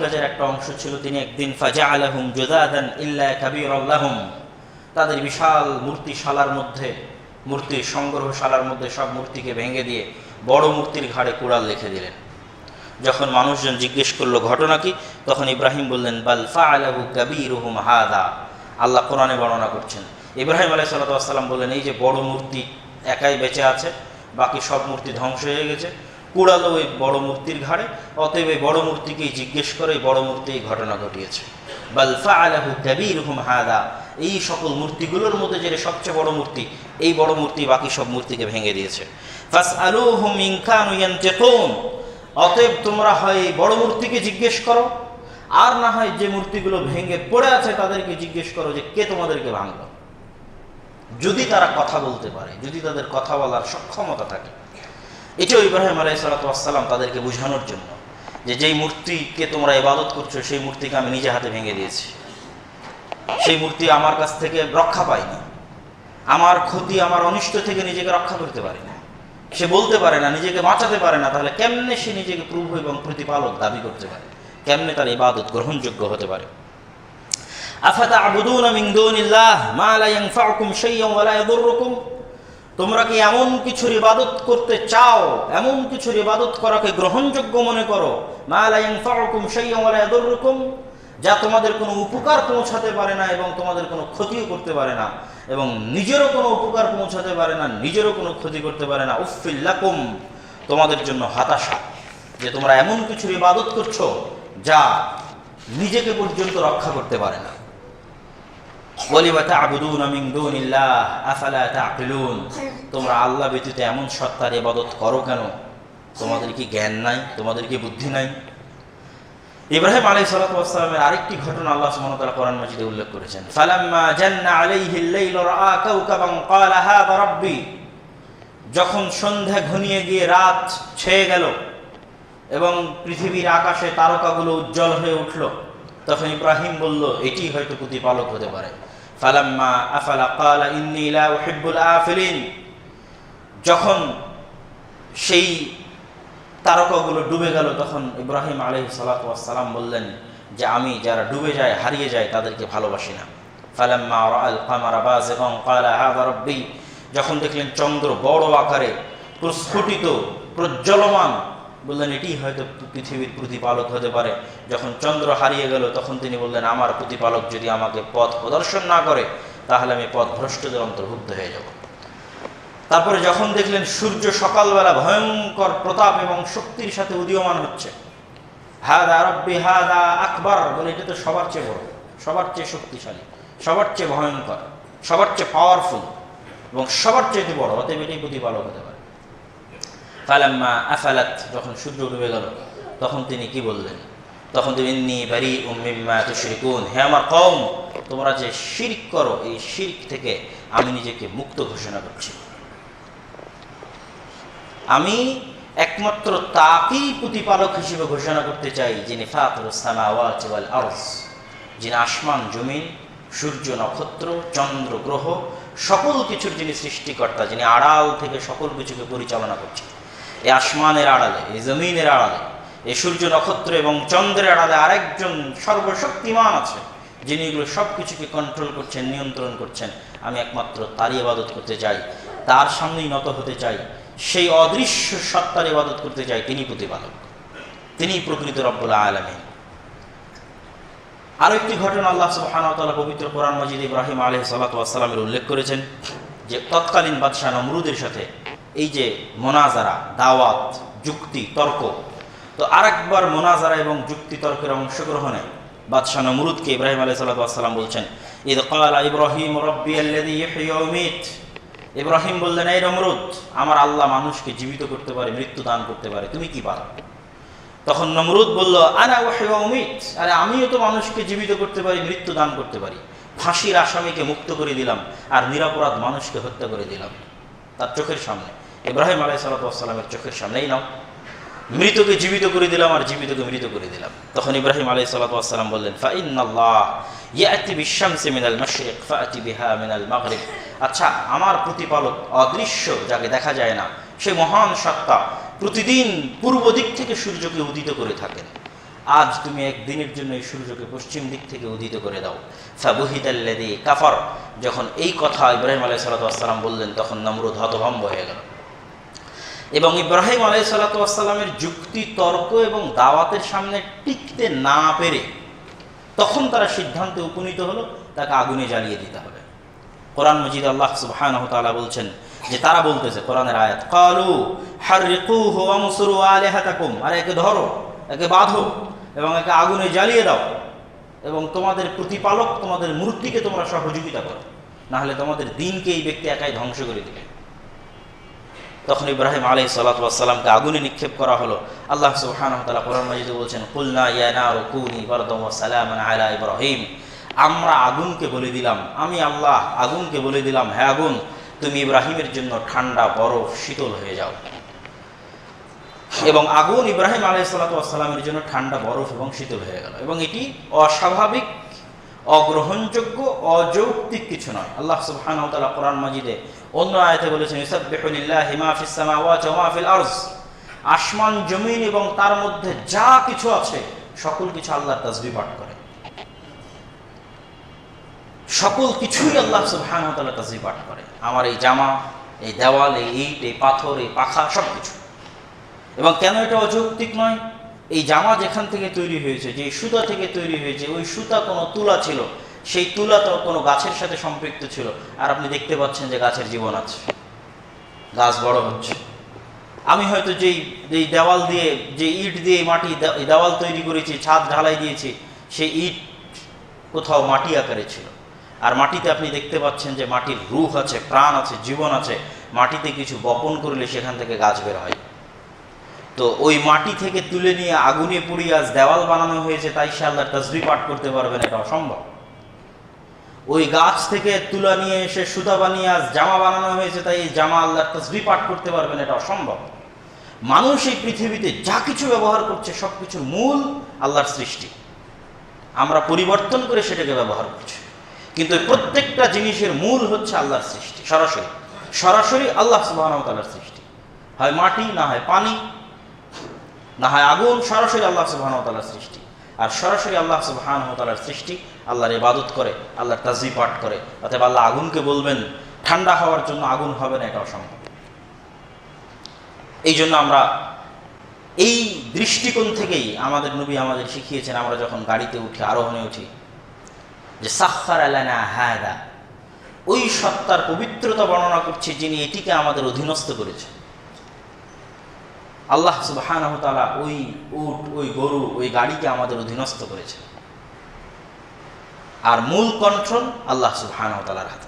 কাজের একটা অংশ ছিল, তিনি একদিন ফাজা আলহুম আল্লাহম তাদের বিশাল মূর্তিশালার মধ্যে মূর্তির সংগ্রহশালার মধ্যে সব মূর্তিকে ভেঙে দিয়ে বড় মূর্তির ঘাড়ে কুড়াল লিখে দিলেন। যখন মানুষজন জিজ্ঞেস করল, ঘটনা কি? তখন ইব্রাহিম বললেন, বাল ফাআলাহু কাবীরুহুম হাদা। আল্লাহ কোরআনে বর্ণনা করছেন। ইব্রাহিম আলাইহিস সালাম বললেন, এই যে বড় মূর্তি একাই বেঁচে আছে, বাকি সব মূর্তি ধ্বংস হয়ে গেছে। কুড়ালো ওই বড় মূর্তির ঘাড়ে, অতএব এই বড় মূর্তিকেই জিজ্ঞেস করে, এই বড় মূর্তি এই ঘটনা ঘটিয়েছে। বাল ফাআলাহু কাবীরুহুম হাদা। এই সকল মূর্তিগুলোর মধ্যে যে সবচেয়ে বড় মূর্তি, এই বড় মূর্তি বাকি সব মূর্তিকে ভেঙে দিয়েছে। ফাস আলুহুম ইন কানু ইয়ান্তিকুন। অতএব তোমরা হয় এই বড় মূর্তিকে জিজ্ঞেস করো, আর না হয় যে মূর্তিগুলো ভেঙে পড়ে আছে তাদেরকে জিজ্ঞেস করো যে কে তোমাদেরকে ভাঙল। যদি তারা কথা বলতে পারে, যদি তাদের কথা বলার সক্ষমতা থাকে এটাও ইব্রাহিম আলাই সালাতাম তাদেরকে বোঝানোর জন্য যে যেই মূর্তিকে তোমরা ইবাদত করছ, সেই মূর্তিকে আমি নিজে হাতে ভেঙে দিয়েছি। সেই মূর্তি আমার কাছ থেকে রক্ষা পায়নি আমার ক্ষতি, আমার অনিষ্ট থেকে নিজেকে রক্ষা করতে পারে না। সে বলতে পারে না, নিজেকে বাঁচাতে পারে না, তাহলে কেমনে সে নিজেকে প্রভু এবং প্রতিপালক দাবি করতে পারে? কেমনে তার ইবাদত গ্রহণযোগ্য হতে পারে? আফাতা আবুদুন মিন দুনিল্লাহ মা লা ইয়ানফাউকুম শাইয়্যান ওয়া লা ইয়াদুররুকুম তোমরা কি এমন কিছুর ইবাদত করতে চাও? এমন কিছুর ইবাদত করাকে গ্রহণযোগ্য মনে করো? যা তোমাদের কোনো উপকার পৌঁছাতে পারে না এবং তোমাদের কোনো ক্ষতিও করতে পারে না। এবং নিজেরও কোনো উপকার পৌঁছাতে পারে না, নিজেরও কোনো ক্ষতি করতে পারে না। উফিল্লাকুম তোমাদের জন্য হতাশা যে তোমরা এমন কিছুর ইবাদত করছ যা নিজেকে পর্যন্ত রক্ষা করতে পারে না। তোমরা আল্লাহ ব্যতীত এমন সত্তার এবাদত করো কেন? তোমাদের কি জ্ঞান নাই? তোমাদের কি বুদ্ধি নাই? ইব্রাহিম ওয়াস সালামের আরেকটি ঘটনা আল্লাহ তাআলা কোরআন মাজিদে উল্লেখ করেছেন। যখন সন্ধ্যা ঘনিয়ে গিয়ে রাত ছেয়ে গেল এবং পৃথিবীর আকাশে তারকাগুলো উজ্জ্বল হয়ে উঠল, তখন ইব্রাহিম বলল, এটি হয়তো প্রতিপালক হতে পারে। ফালাম্মা আফালা, ক্বালা, ইন্নী লা উহিব্বুল আফিলিন। যখন সেই তারকাগুলো ডুবে গেল, তখন ইব্রাহিম আলহি সালাম বললেন যে, আমি যারা ডুবে যায়, হারিয়ে যায়, তাদেরকে ভালোবাসি না। ফালাম্মা রাআল কামারা বাযিগান, ক্বালা হাদারব্বি যখন দেখলেন চন্দ্র বড় আকারে প্রস্ফুটিত, প্রজ্বলমান বললেন, এটি হয়তো পৃথিবীর প্রতিপালক হতে পারে। যখন চন্দ্র হারিয়ে গেল, তখন তিনি বললেন, আমার প্রতিপালক যদি আমাকে পথ প্রদর্শন না করে, তাহলে আমি পথ ভ্রষ্টদের অন্তর্ভুক্ত হয়ে যাব। তারপরে যখন দেখলেন, সূর্য সকালবেলা ভয়ঙ্কর প্রতাপ এবং শক্তির সাথে উদীয়মান হচ্ছে। হাদা রব্বি, হাদা আকবর বলে, এটা তো সবার চেয়ে বড়, সবার চেয়ে শক্তিশালী, সবার চেয়ে ভয়ঙ্কর, সবার চেয়ে পাওয়ারফুল এবং সবার চেয়ে বড়, অতএব এটাই প্রতিপালক হতে পারে। ফালাম্মা আফালাত, যখন সূর্য ডুবে গেল, তখন তিনি কি বললেন? তখন তিনি ইন্নি উম্মিম্মা তুশরিকুন। হে আমার কম তোমরা যে শিরক করো, এই শিরক থেকে আমি নিজেকে মুক্ত ঘোষণা করছি। আমি একমাত্র তাকেই প্রতিপালক হিসেবে ঘোষণা করতে চাই, যিনি আরস যিনি আসমান, জমিন, সূর্য, নক্ষত্র, চন্দ্র, গ্রহ, সকল কিছুর যিনি সৃষ্টিকর্তা, যিনি আড়াল থেকে সকল কিছুকে পরিচালনা করছেন। এই আসমানের আড়ালে এই জমিনের আড়ালে এই সূর্য নক্ষত্র এবং চন্দ্রের আড়ালে আরেকজন সর্বশক্তিমান আছে, যিনি এগুলো সব কিছুকে কন্ট্রোল করছেন, নিয়ন্ত্রণ করছেন। আমি একমাত্র তারই ইবাদত করতে চাই, তার সামনেই নত হতে চাই, সেই অদৃশ্য সত্তার ইবাদত করতে চাই, তিনি প্রতিপালক। তিনি প্রকৃত রব্বুল আলমী আরও একটি ঘটনা আল্লাহ সুবহানাহু ওয়া পবিত্র কোরআন মজিদ ইব্রাহিম আলাইহিস সালাতু ওয়াস সালামের উল্লেখ করেছেন, যে তৎকালীন বাদশাহ নমরুদের সাথে এই যে মোনাজারা, দাওয়াত, যুক্তি, তর্ক, তো আরেকবার মোনাজারা এবং যুক্তি তর্কের অংশগ্রহণে বাদশাহ নমরুদকে ইব্রাহিম ওয়াস সালাম বলছেন, ইদ ক্বালা ইব্রাহিম রাব্বি ইব্রাহিম বললেন, এই নমরুদ, আমার আল্লাহ মানুষকে জীবিত করতে পারে, মৃত্যু দান করতে পারে, তুমি কি পারো? তখন নমরুদ বলল ওয়াহিওয়া উমিত আরে আমিও তো মানুষকে জীবিত করতে পারি, মৃত্যু দান করতে পারি। ফাঁসির আসামিকে মুক্ত করে দিলাম, আর নিরাপরাধ মানুষকে হত্যা করে দিলাম। তার চোখের সামনে ইব্রাহিম আলাই সালাতামের চোখের সামনেই নাও। মৃতকে জীবিত করে দিলাম আর জীবিতকে মৃত করে দিলাম। তখন ইব্রাহিম আলাই সালাতাম বললেন আচ্ছা আমার প্রতিপালক অদৃশ্য যাকে দেখা যায় না, সে মহান সত্তা, প্রতিদিন পূর্ব দিক থেকে সূর্যকে উদিত করে থাকেন। আজ তুমি একদিনের জন্য এই সূর্যকে পশ্চিম দিক থেকে উদিত করে দাও। ফাবুহিদাল্লাদি কাফার। যখন এই কথা ইব্রাহিম আলাই সালাতাম বললেন, তখন নমরুদ হতভম্ব হয়ে গেল। এবং ইব্রাহিম আলাই যুক্তি, তর্ক এবং দাওয়াতের সামনে টিকতে না পেরে তখন তারা সিদ্ধান্তে উপনীত হলো, তাকে আগুনে জ্বালিয়ে দিতে হবে। কোরআন মজিদ আল্লাহ সুবহানাহু তাআলা বলছেন যে তারা বলতেছে, কোরআনের আয়াত, কালু আলিহাতাকুম আর একে ধরো, একে বাঁধো এবং একে আগুনে জ্বালিয়ে দাও এবং তোমাদের প্রতিপালক তোমাদের মূর্তিকে তোমরা সহযোগিতা করো। নাহলে তোমাদের দিনকে এই ব্যক্তি একাই ধ্বংস করে দিবে। তখন ইব্রাহিম আলাই সালাতামকে আগুনে নিক্ষেপ করা হলো। আল্লাহ মাজিদে বলছেন আলা ইব্রাহিম। আমরা আগুনকে বলে দিলাম, আমি আল্লাহ আগুনকে বলে দিলাম হ্যাঁ আগুন, তুমি ইব্রাহিমের জন্য ঠান্ডা, বরফ, শীতল হয়ে যাও। এবং আগুন ইব্রাহিম আলাইসালামের জন্য ঠান্ডা, বরফ এবং শীতল হয়ে গেল। এবং এটি অস্বাভাবিক অগ্রহণযোগ্য, অযৌক্তিক কিছু নয়। আল্লাহ সুবহানাহু ওয়া কোরআন মাজিদে অন্য আয়াতে বলেছেন, ইউসাব্বিহু লিল্লাহি মা ফিস সামাওয়াতি ওয়া মা ফিল আরজ আসমান, জমিন এবং তার মধ্যে যা কিছু আছে, সকল কিছু আল্লাহর তাসবিহ পাঠ করে। সকল কিছুই আল্লাহ সুবহানাহু ওয়া তাআলা পাঠ করে। আমার এই জামা, এই দেওয়াল, এই ইট, এই পাথর, এই পাখা সব কিছু এবং কেন এটা অযৌক্তিক নয়? এই জামা যেখান থেকে তৈরি হয়েছে, যে সুতা থেকে তৈরি হয়েছে, ওই সুতা কোনো তুলা ছিল, সেই তুলা তো কোনো গাছের সাথে সম্পৃক্ত ছিল। আর আপনি দেখতে পাচ্ছেন যে গাছের জীবন আছে, গাছ বড় হচ্ছে। আমি হয়তো যেই যেই দেওয়াল দিয়ে, যে ইট দিয়ে মাটি দেওয়াল তৈরি করেছি, ছাদ ঢালাই দিয়েছি, সেই ইট কোথাও মাটি আকারে ছিল। আর মাটিতে আপনি দেখতে পাচ্ছেন যে মাটির রুখ আছে, প্রাণ আছে, জীবন আছে। মাটিতে কিছু বপন করলে সেখান থেকে গাছ বের হয়। তো ওই মাটি থেকে তুলে নিয়ে আগুনে পুড়িয়ে আজ দেওয়াল বানানো হয়েছে, তাই সে আল্লাহর তসবি পাঠ করতে পারবেন, এটা অসম্ভব। ওই গাছ থেকে তুলা নিয়ে এসে সুতা বানিয়ে আজ জামা বানানো হয়েছে, তাই এই জামা আল্লাহর তসবি পাঠ করতে পারবেন, এটা অসম্ভব। মানুষ এই পৃথিবীতে যা কিছু ব্যবহার করছে, সব কিছুর মূল আল্লাহর সৃষ্টি। আমরা পরিবর্তন করে সেটাকে ব্যবহার করছি। কিন্তু প্রত্যেকটা জিনিসের মূল হচ্ছে আল্লাহর সৃষ্টি, সরাসরি। সরাসরি আল্লাহ ওয়া সৃষ্টি। হয় মাটি, না হয় পানি না হয় আগুন সরাসরি আল্লাহ সুবহানাহু ওয়া সৃষ্টি। আর সরাসরি আল্লাহ সুবহানাহু ওয়া সৃষ্টি আল্লাহর ইবাদত করে, আল্লাহর তাজবি পাঠ করে। অতএব আল্লাহ আগুনকে বলবেন, ঠান্ডা হওয়ার জন্য আগুন হবে না, এটা অসম্ভব। এই জন্য আমরা এই দৃষ্টিকোণ থেকেই আমাদের নবী আমাদের শিখিয়েছেন, আমরা যখন গাড়িতে উঠি আরোহণে উঠি যে সাক্ষার আলানা হায়দা ওই সত্তার পবিত্রতা বর্ণনা করছে যিনি এটিকে আমাদের অধীনস্থ করেছে আল্লাহ সুবাহ ওই উট, ওই গরু, ওই গাড়িকে আমাদের অধীনস্থ করেছে। আর মূল কন্ট্রোল আল্লাহ সুবাহ হাতে।